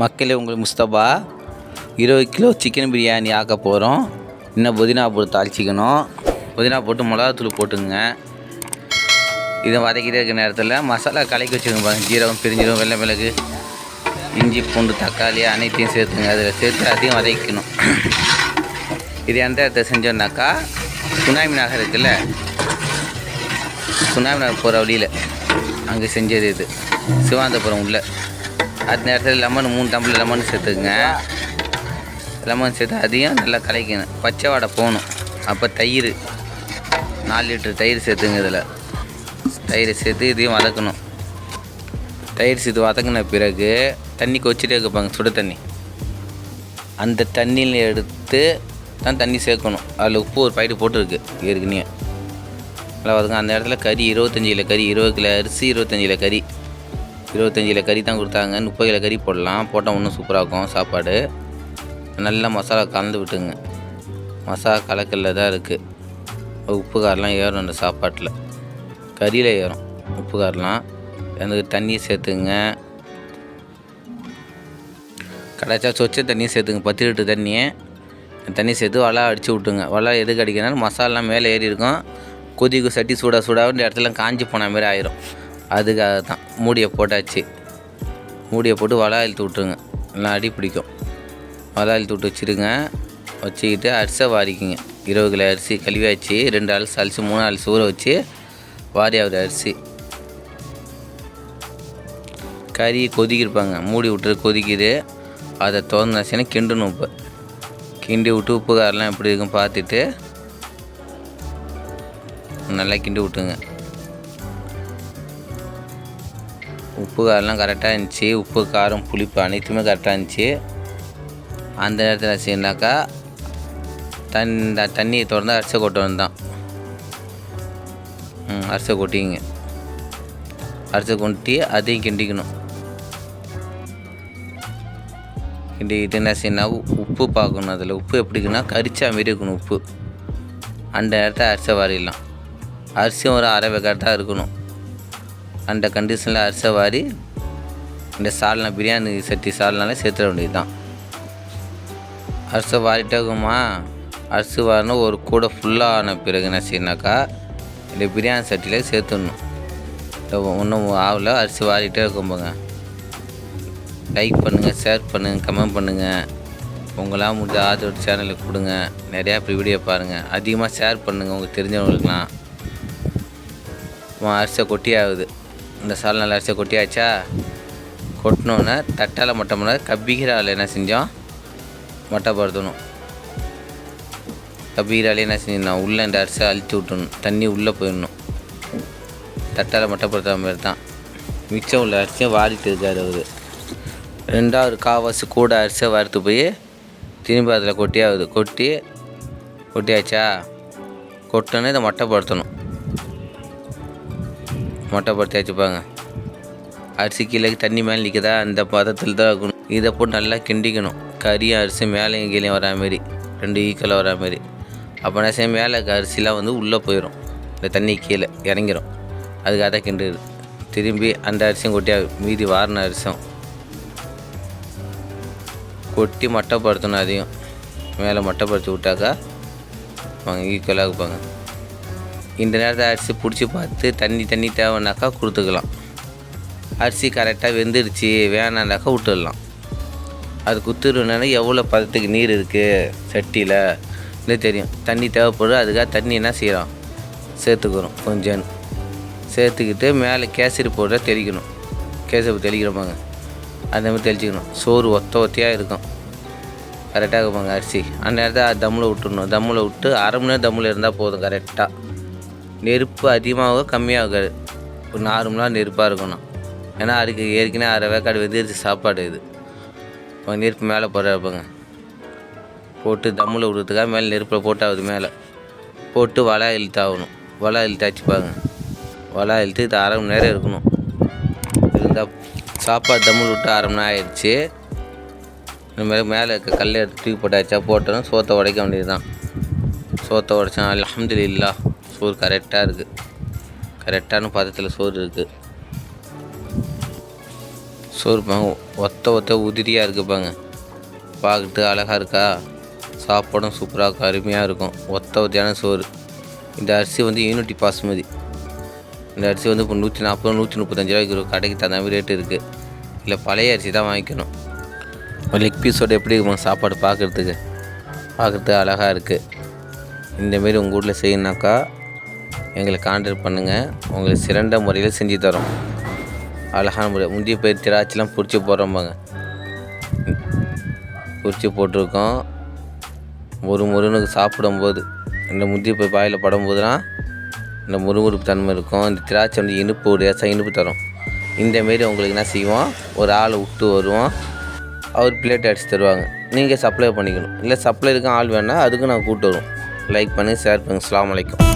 மக்களே உங்களுக்கு முஸ்தபா இருபது கிலோ சிக்கன் பிரியாணி ஆக்க போகிறோம் இன்னும் புதினா போட்டு தாளிச்சிக்கணும். புதினா போட்டு மிளகாத்தூள் போட்டுங்க. இதை வதக்கிட்டே இருக்க நேரத்தில் மசாலா கலக்கி வச்சுக்கோங்க பாருங்க. ஜீரகம் பிரிஞ்சிடும் வெள்ளை மிளகு இஞ்சி பூண்டு தக்காளி அனைத்தையும் சேர்த்துங்க. அதில் சேர்த்து அதையும் வதக்கணும் இது எந்த இடத்துல செஞ்சோம்னாக்கா சுனாமி நகர் இருக்குல்ல? சுனாமி நகர் போகிற வழியில் அங்கே செஞ்சது இது. சிவாந்தபுரம் உள்ள. அது நேரத்தில் லெமன் மூணு டம்ளர் லெமன் சேர்த்துக்குங்க. லெமன் சேர்த்து அதையும் நல்லா கலைக்கணும். பச்சை வாடை போகணும். அப்போ தயிர் நாலு லிட்டர் தயிர் சேர்த்துங்க இதில். தயிர் சேர்த்து இதையும் வதக்கணும். தயிர் சேர்த்து வதக்கின பிறகு தண்ணி கொச்சிட்டே இருப்பாங்க சுடு தண்ணி. அந்த தண்ணியில் எடுத்து தான் தண்ணி சேர்க்கணும். அதில் உப்பு ஒரு பைட்டு போட்டுருக்கு ஏற்கனவே. நல்லா வதங்க அந்த இடத்துல கறி இருபத்தஞ்சி கறி இருபது கிலோ அரிசி இருபத்தஞ்சி கறி. இருபத்தஞ்சி கிலோ கறி தான் கொடுத்தாங்க. முப்பது கிலோ கறி போடலாம். போட்டால் இன்னும் சூப்பராக இருக்கும் சாப்பாடு. நல்லா மசாலா கலந்து விட்டுங்க. மசாலா கலக்கல்ல தான் இருக்குது உப்பு காரெலாம் ஏறும் அந்த சாப்பாட்டில். கறியில் ஏறும். உப்பு காரெலாம் எனக்கு தண்ணி சேர்த்துங்க. கடைச்சா சொச்ச தண்ணி சேர்த்துங்க. பத்து லிட்டர் தண்ணியை. தண்ணி சேர்த்து வலை அடித்து விட்டுங்க. வலை எதுக்கு அடிக்கணும் மசாலாம் மேலே ஏறி இருக்கும் கொதிக்கு சட்டி சூடாக சூடாக இந்த இடத்துல காஞ்சி போன மாதிரி ஆயிரும். அதுக்காக தான் மூடியை போட்டாச்சு. மூடியை போட்டு வலை இழுத்து விட்டுருங்க. நல்லா அடி பிடிக்கும். வலை இழுத்து விட்டு வச்சுருங்க. வச்சுக்கிட்டு அரிசை வாரிக்குங்க. இருபது கிலோ அரிசி கழுவியாச்சு. ரெண்டு அலசு அலசி மூணு அலசு ஊற வச்சு வாரியாவது அரிசி. கறி கொதிக்கிருப்பாங்க. மூடி விட்டு கொதிக்குது. அதை திறந்தாச்சுன்னா கிண்டணும் இப்போ கிண்டி விட்டு உப்பு காரெலாம் எப்படி இருக்குன்னு பார்த்துட்டு நல்லா கிண்டி விட்டுங்க உப்பு காரெலாம் கரெக்டாக இருந்துச்சு. உப்பு காரம் புளிப்பு அனைத்துமே கரெக்டாக இருந்துச்சு. அந்த நேரத்தில் செய்யணாக்கா தன் இந்த தண்ணியை திறந்து அரிசை கொட்ட தான் ம் அரிசை கொட்டிங்க அரிசை கொட்டி அதையும் கிண்டிக்கணும். கிண்டிக்கிட்டு என்ன செய்யணும் உப்பு பார்க்கணும் அதில். உப்பு எப்படிக்குன்னா கரிச்சா மாரி இருக்கணும் உப்பு. அந்த நேரத்தில் அரிசை வரையலாம் அரிசியும் ஒரு அரை வெக்காடு இருக்கணும். அந்த கண்டிஷனில் அரிசை வாரி இந்த சால்னா பிரியாணி சட்டி சால்னால சேர்த்துட வேண்டியது தான் அரிசி வாரிட்டாகுமா இருக்குமா அரிசி வாரினா ஒரு கூடை ஃபுல்லாக ஆன பிறகு என்ன செய்யணாக்கா இந்த பிரியாணி சட்டியில் சேர்த்துடணும். ஒன்றும் ஆகல அரிசி வாரிட்டே இருக்கும் போங்க லைக் பண்ணுங்கள் ஷேர் பண்ணுங்கள் கமெண்ட் பண்ணுங்கள் உங்களால் முடிஞ்ச ஆதரவு சேனலுக்கு கொடுங்க. நிறையா இப்படி வீடியோ பாருங்கள் அதிகமாக ஷேர் பண்ணுங்கள் உங்களுக்கு தெரிஞ்சவங்களுக்குலாம் அரிசை கொட்டி ஆகுது இந்த சால் நல்லா அரிசியை கொட்டியாச்சா? கொட்டினோன்னே தட்டால் மட்டை பண்ண கப்பிக்கிறால் என்ன செஞ்சோம் மட்டைப்படுத்தணும் கப்பிக்கிறாலே என்ன செஞ்சிடணும் உள்ளே இந்த அரிசியை அழித்து விட்டணும் தண்ணி உள்ளே போயிடணும். தட்டால் மட்டைப்படுத்த மாதிரி தான் மிச்சம் உள்ள அரிசியும் வாரிட்டு இருக்கார் அவர். ரெண்டாவது காவாசு கூட அரிசியை வறுத்து போய் திரும்பி அதில் கொட்டியாகுது கொட்டி கொட்டியாச்சா? கொட்டோன்னே இதை மட்டைப்படுத்தணும் மட்டைப்படுத்தி வச்சுப்பாங்க அரிசி கீழே தண்ணி மேலே நிற்குதா அந்த பதத்தில் தான் இருக்கணும் இதை போட்டு நல்லா கிண்டிக்கணும். கறியும் அரிசி மேலேயும் கீழே வரா மாரி. ரெண்டு ஈக்கலாக வரா மாரி. அப்போ என்ன மேலே அரிசிலாம் வந்து உள்ளே போயிடும் இந்த தண்ணி கீழே இறங்கிடும் அதுக்காக தான் கிண்டுது திரும்பி அந்த அரிசியும் கொட்டியா மீதி வாரின அரிசியும். கொட்டி மட்டைப்படுத்தணும் அதையும். மேலே மட்டைப்படுத்தி விட்டாக்கா அவங்க ஈக்குவலாக இருப்பாங்க. இந்த நேரத்தில் அரிசி பிடிச்சி பார்த்து தண்ணி தண்ணி தேவைன்னாக்கா கொடுத்துக்கலாம். அரிசி கரெக்டாக வெந்துருச்சு வேணான்னாக்கா விட்டுடலாம். அது குத்துருன்னா எவ்வளோ பதத்துக்கு நீர் இருக்குது சட்டியில்? இது தெரியும். தண்ணி தேவைப்படுது அதுக்காக தண்ணி என்ன செய்கிறோம் சேர்த்துக்கிறோம் கொஞ்சம். சேர்த்துக்கிட்டு மேலே கேசரி போடுற தெளிக்கணும். கேசரி தெளிக்கிறோமாங்க அந்த மாதிரி தெளிச்சிக்கணும். சோறு ஒத்த ஒத்தையாக இருக்கும். கரெக்டாக இருப்பாங்க அரிசி. அந்த நேரத்தில் தம்மில் விட்டுடணும். தம்மில் விட்டு அரை மணி நேரம் தம்மில் இருந்தால் போதும் கரெக்டாக நெருப்பு அதிகமாக கம்மியாகாது ஒரு நார்மலாக நெருப்பாக இருக்கணும். ஏன்னா அதுக்கு ஏற்கனவே அரை வேக்காடு வெந்திருச்சு சாப்பாடு இது. இப்போ நெருப்பு மேலே போடுறப்பங்க போட்டு தம்மில் விடுறதுக்காக மேலே நெருப்பில் போட்டாவது மேலே. போட்டு வலை இழுத்தாகணும் வலை இழுத்தாச்சுப்பாங்க வலை இழுத்து இது அரை மணி நேரம் இருக்கணும். இருந்தால் சாப்பாடு தம்மில் விட்டு அரை மணி நேரம் ஆயிடுச்சு. இந்தமாதிரி மேலே இருக்க கல் எடுத்து தூக்கி போட்டாச்சா போட்டோன்னா சோத்தை உடைக்க வேண்டியது தான் சோத்தை உடைச்சா இல்லை சோறு கரெக்டாக இருக்குது கரெக்டான பதத்தில் சோறு இருக்குது சோறு பாங்க ஒத்த ஒத்த உதிரியாக இருக்குப்பாங்க பாங்க அழகாக இருக்கா? சாப்பாடும் சூப்பராக இருக்கும் அருமையாக இருக்கும். ஒத்த ஒத்தையான சோறு. இந்த அரிசி வந்து யூனிட்டி பாஸ்மதி. இந்த அரிசி வந்து இப்போ நூற்றி நாற்பது நூற்றி முப்பத்தஞ்சு ரூபாய்க்கு இருக்கும் கடைக்கு தகுந்த மாதிரி ரேட்டு இருக்குது இல்லை பழைய அரிசி தான் வாங்கிக்கணும். லெக் பீஸோட எப்படி இருக்கும் சாப்பாடு பார்க்குறதுக்கு? பார்க்குறதுக்கு அழகாக இருக்குது இந்தமாரி உங்கள் வீட்டில் செய்யணுனாக்கா எங்களை கான்டாக்ட் பண்ணுங்கள் உங்களுக்கு சிறந்த முறையில் செஞ்சு தரோம். அழகான முறை. முந்தி போய் திராட்சைலாம் பிடிச்சி போடுறோம்பாங்க பிடிச்சி போட்டிருக்கோம். ஒரு முருகனுக்கு சாப்பிடும்போது இந்த முந்திய போய் வாயில் படும்போதுலாம் இந்த முறுமுறுப்பு தன்மை இருக்கும். இந்த திராட்சை வந்து இனிப்பு லேசாக இனிப்பு தரும். இந்தமாரி உங்களுக்கு என்ன செய்வோம்? ஒரு ஆளை விட்டு வருவோம். அவர் பிளேட் அடிச்சு தருவாங்க. நீங்கள் சப்ளை பண்ணிக்கணும். இல்லை சப்ளை இருக்க ஆள் வேணால் அதுக்கும் நான் கூப்பிட்டு வருவோம். லைக் பண்ணி ஷேர் பண்ணுங்கள் அஸ்ஸலாமு அலைக்கும்